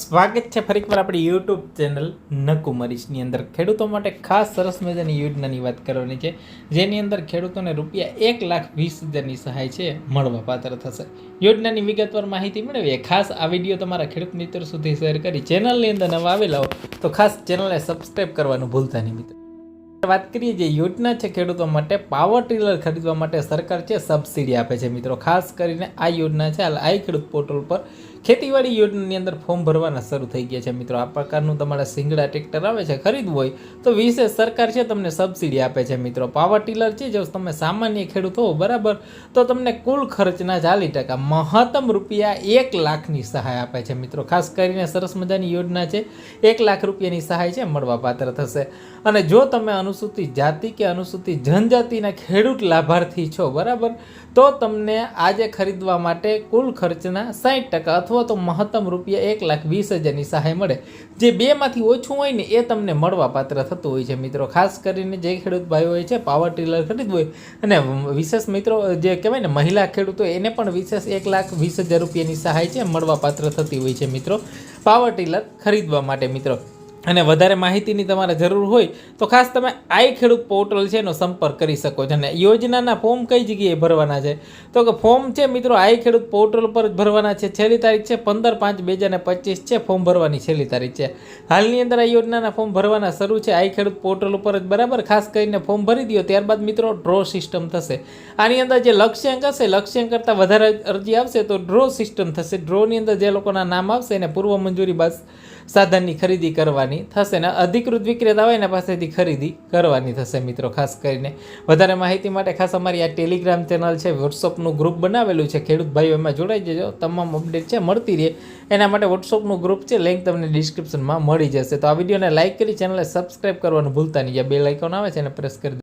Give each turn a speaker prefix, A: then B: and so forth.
A: સ્વાગત છે ફરી એકવાર આપણી યુટ્યુબ ચેનલ નકુમરીશની અંદર. ખેડૂતો માટે ખાસ સરસ મજાની યોજનાની વાત કરવાની છે, જેની અંદર ખેડૂતોને રૂપિયા એક લાખ વીસ હજારની સહાય છે, મળવા પાત્ર થશે. યોજનાની વિગતવાર માહિતી મેળવીએ. ખાસ આ વીડિયો તમારા ખેડૂત મિત્રો સુધી શેર કરી ચેનલની અંદર નવા આવેલા હો તો ખાસ ચેનલને સબસ્ક્રાઈબ કરવાનું ભૂલતા નહીં, મિત્રો. વાત કરીએ જે યોજના છે ખેડૂતો માટે પાવર ટીલર ખરીદવા માટે સરકાર છે સબસિડી આપે છે મિત્રો. ખાસ કરીને આ યોજના છે હાલ આઈ ખેડૂત પોર્ટલ પર ખેતીવાડી યોજનાની અંદર ફોર્મ ભરવાના શરૂ થઈ ગયા છે મિત્રો. આ પ્રકારનું તમારા સિંગડા ટ્રેક્ટર આવે છે, ખરીદવું હોય તો વિશે સરકાર છે તમને સબસિડી આપે છે મિત્રો. પાવર ટીલર છે, જો તમે સામાન્ય ખેડૂત હો, બરાબર, તો તમને કુલ ખર્ચના ચાલીસ ટકા, મહત્તમ રૂપિયા એક લાખની સહાય આપે છે મિત્રો. ખાસ કરીને સરસ મજાની યોજના છે, એક લાખ રૂપિયાની સહાય છે મળવા પાત્ર થશે. અને જો તમે અનુસૂચિત જાતિ કે અનુસૂચિત જનજાતિના ખેડૂત લાભાર્થી છો, બરાબર? તો તમને આજે ખરીદવા માટે કુલ ખર્ચના સાઠ ટકા અથવા તો મહત્તમ રૂપિયા એક લાખ વીસ હજારની સહાય મળે. જે બેમાંથી ઓછું હોય ને એ તમને મળવાપાત્ર થતું હોય છે મિત્રો. ખાસ કરીને જે ખેડૂત ભાઈઓ હોય છે, પાવર ટીલર ખરીદવું હોય. અને વિશેષ મિત્રો, જે કહેવાય ને મહિલા ખેડૂતો, એને પણ વિશેષ એક લાખ વીસ હજાર રૂપિયાની સહાય છે, મળવા પાત્ર થતી હોય છે મિત્રો. પાવર ટીલર ખરીદવા માટે મિત્રો. અને વધારે માહિતીની તમારે જરૂર હોય તો ખાસ તમે આઈ ખેડૂત પોર્ટલ છે એનો સંપર્ક કરી શકો છો. અને યોજનાના ફોર્મ કઈ જગ્યાએ ભરવાના છે? તો કે ફોર્મ છે મિત્રો આઈ ખેડૂત પોર્ટલ પર જ ભરવાના છે. છેલ્લી તારીખ છે પંદર પાંચ બે હજાર પચીસ છે ફોર્મ ભરવાની છેલ્લી તારીખ છે. હાલની અંદર આ યોજનાના ફોર્મ ભરવાના શરૂ છે. આઈ ખેડૂત પોર્ટલ ઉપર જ બરાબર ખાસ કરીને ફોર્મ ભરી દો ત્યારબાદ મિત્રો ડ્રો સિસ્ટમ થશે. આની અંદર જે લક્ષ્યાંક હશે, લક્ષ્યાંક કરતાં વધારે અરજી આવશે તો ડ્રો સિસ્ટમ થશે. ડ્રોની અંદર જે લોકોના નામ આવશે એને પૂર્વ મંજૂરી બાદ સાધનની ખરીદી કરવાની થશે ને અધિકૃત વિક્રેતા હોય એના પાસેથી ખરીદી કરવાની થશે મિત્રો, ખાસ કરીને. વધારે માહિતી માટે ખાસ અમારી આ ટેલિગ્રામ ચેનલ છે, વોટ્સઅપનું ગ્રુપ બનાવેલું છે. ખેડૂત ભાઈઓ, એમાં જોડાઈ જજો. તમામ અપડેટ છે, મળતી રહે. એના માટે વોટ્સઅપનું ગ્રુપ છે લિંક તમને ડિસ્ક્રિપ્શનમાં મળી જશે. તો આ વિડીયોને લાઇક કરી ચેનલને સબસ્ક્રાઇબ કરવાનું ભૂલતા નહીં. જે બે લાઇકોન આવે છે, એને પ્રેસ કરી